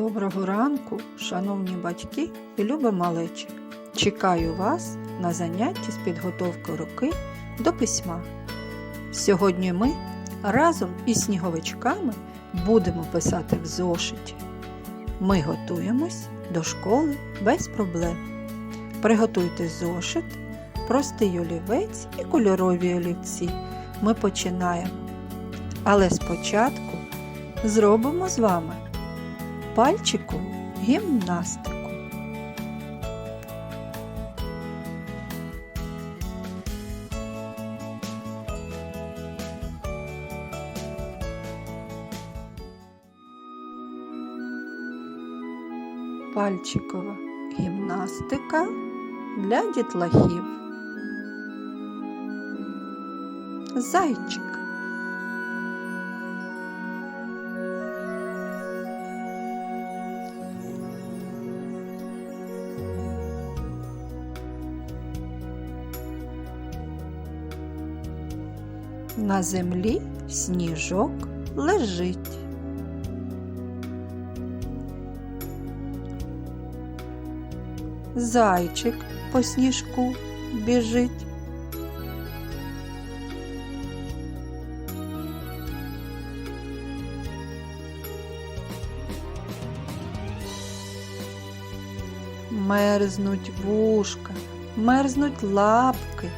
Доброго ранку, шановні батьки і любі малечі. Чекаю вас на занятті з підготовки руки до письма. Сьогодні ми разом із сніговичками будемо писати в зошиті. Ми готуємось до школи без проблем. Приготуйте зошит, простий олівець і кольорові олівці. Ми починаємо. Але спочатку зробимо з вами пальчику гімнастику. Пальчикова гімнастика для дітлахів. Зайчик. На землі сніжок лежить. Зайчик по сніжку біжить. Мерзнуть вушка, мерзнуть лапки.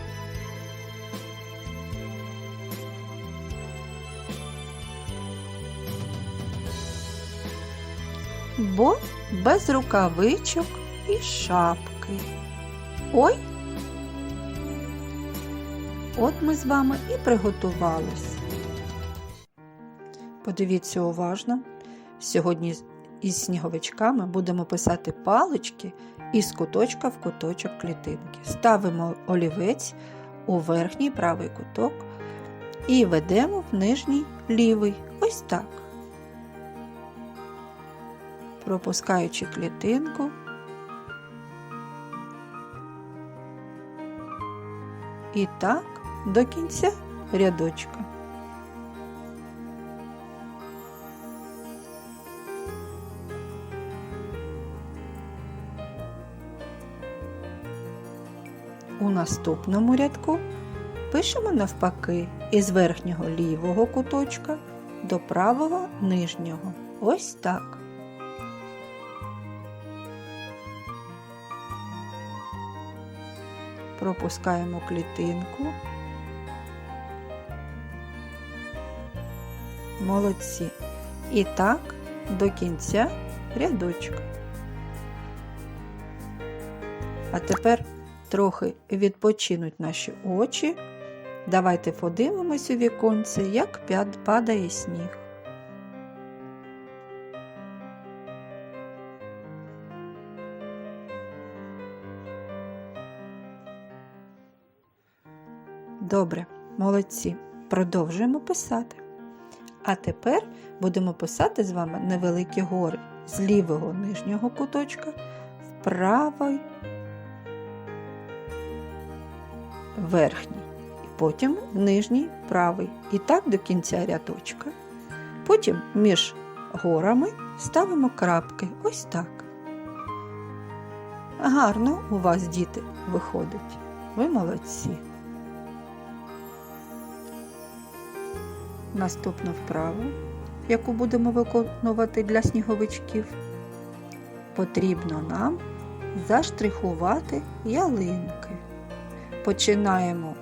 Бо без рукавичок і шапки. Ой, от ми з вами і приготувались. Подивіться уважно. Сьогодні із сніговичками будемо писати палички із куточка в куточок клітинки. Ставимо олівець у верхній правий куток і ведемо в нижній лівий. Ось так. Пропускаючи клітинку. І так до кінця рядочка. У наступному рядку пишемо навпаки із верхнього лівого куточка до правого нижнього. Ось так. Пропускаємо клітинку. Молодці. І так до кінця рядочка. А тепер трохи відпочинуть наші очі. Давайте подивимось у віконце, як падає сніг. Добре, молодці. Продовжуємо писати. А тепер будемо писати з вами невеликі гори з лівого нижнього куточка в правий верхній. Потім в нижній правий. І так до кінця рядочка. Потім між горами ставимо крапки. Ось так. Гарно у вас, діти, виходить. Ви молодці. Наступну вправу, яку будемо виконувати для сніговичків, потрібно нам заштрихувати ялинки. Починаємо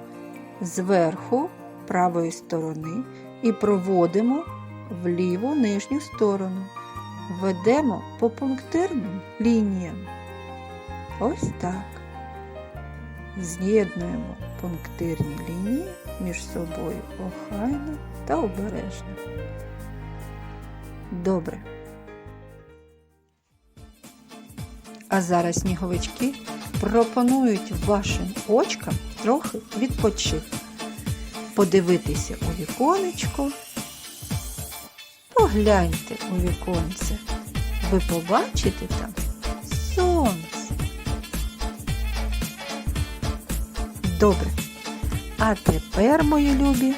зверху правої сторони і проводимо в ліву нижню сторону. Ведемо по пунктирним лініям. Ось так. З'єднуємо пунктирні лінії між собою охайно та обережно. Добре. А зараз сніговички пропонують вашим очкам трохи відпочити. Подивитися у віконечко. Погляньте у віконце. Ви побачите там Добре. А тепер, мої любі,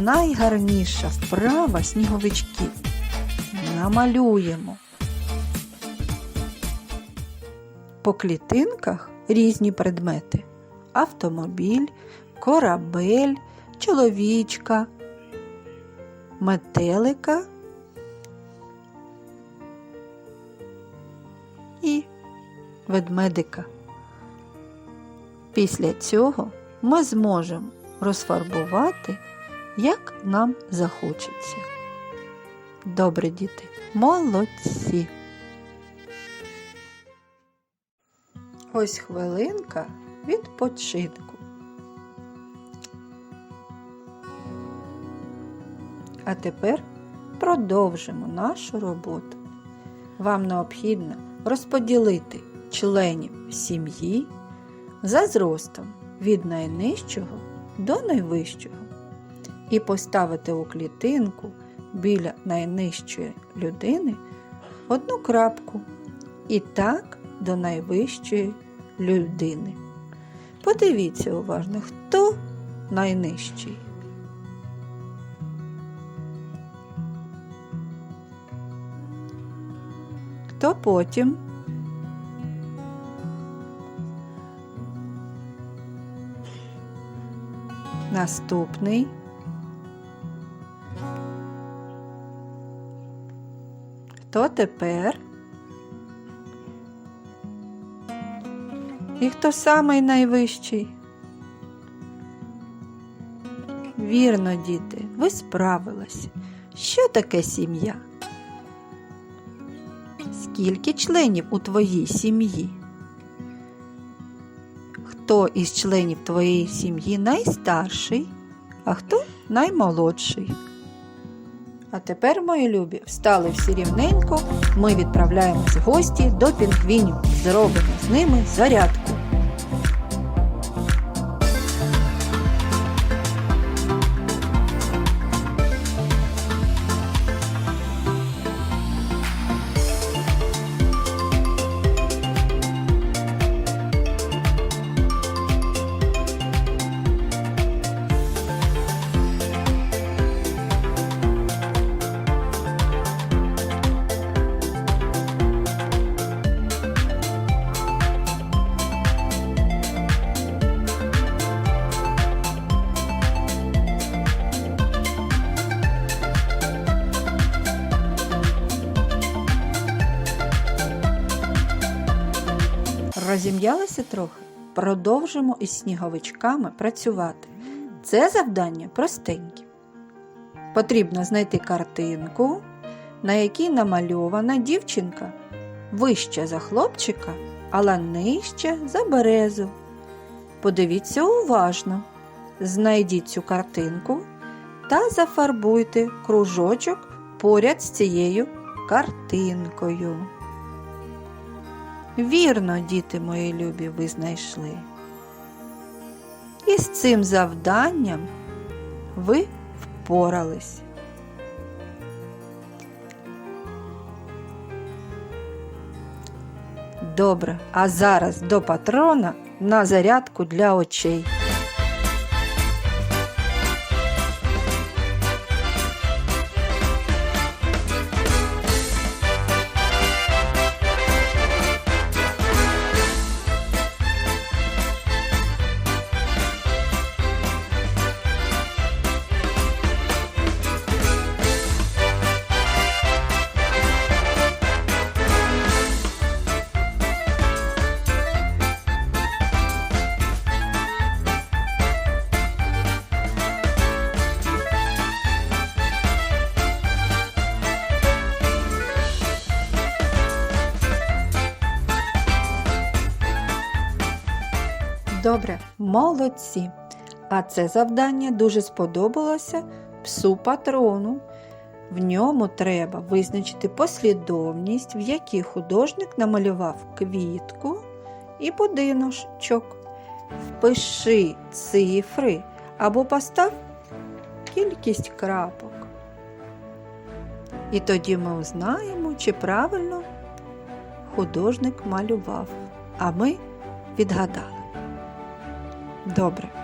найгарніша вправа сніговичків. Намалюємо по клітинках різні предмети: автомобіль, корабель, чоловічка, метелика і ведмедика. Після цього ми зможемо розфарбувати, як нам захочеться. Добре, діти, молодці! Ось хвилинка відпочинку. А тепер продовжимо нашу роботу. Вам необхідно розподілити членів сім'ї за зростом від найнижчого до найвищого і поставити у клітинку біля найнижчої людини одну крапку і так до найвищої людини. Подивіться уважно, хто найнижчий. Хто потім? Наступний. Хто тепер? І хто самий найвищий? Вірно, діти, ви справилися. Що таке сім'я? Скільки членів у твоїй сім'ї? Хто із членів твоєї сім'ї найстарший, а хто наймолодший? А тепер, мої любі, встали всі рівненько, ми відправляємось в гості до пінгвінів, зробимо з ними зарядку. Розім'ялися трохи? Продовжимо із сніговичками працювати. Це завдання простеньке. Потрібно знайти картинку, на якій намальована дівчинка вища за хлопчика, але нижча за березу. Подивіться уважно, знайдіть цю картинку та зафарбуйте кружочок поряд з цією картинкою. Вірно, діти мої любі, ви знайшли. І з цим завданням ви впорались. Добре, а зараз до патрона на зарядку для очей. Добре, молодці. А це завдання дуже сподобалося псу патрону. В ньому треба визначити послідовність, в якій художник намалював квітку і будиночок. Впиши цифри або постав кількість крапок. І тоді ми узнаємо, чи правильно художник малював, а ми відгадали. Добре.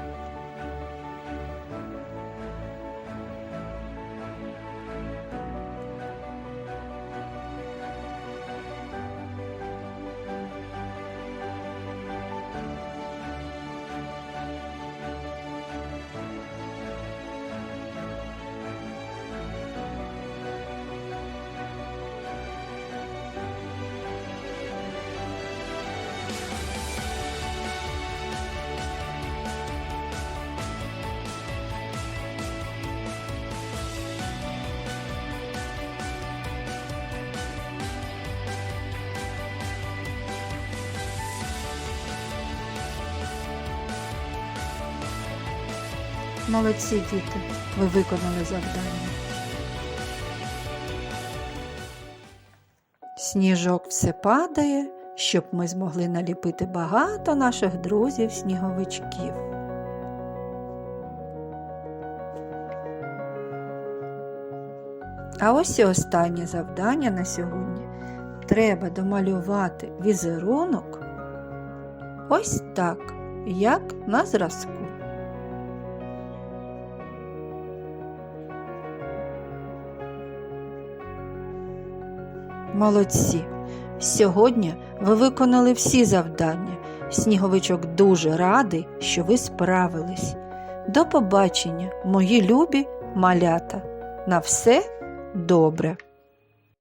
Молодці діти, ви виконали завдання. Сніжок все падає, щоб ми змогли наліпити багато наших друзів сніговичків. А ось і останнє завдання на сьогодні. Треба домалювати візерунок ось так, як на зразку. Молодці! Сьогодні ви виконали всі завдання. Сніговичок дуже радий, що ви справились. До побачення, мої любі малята! На все добре!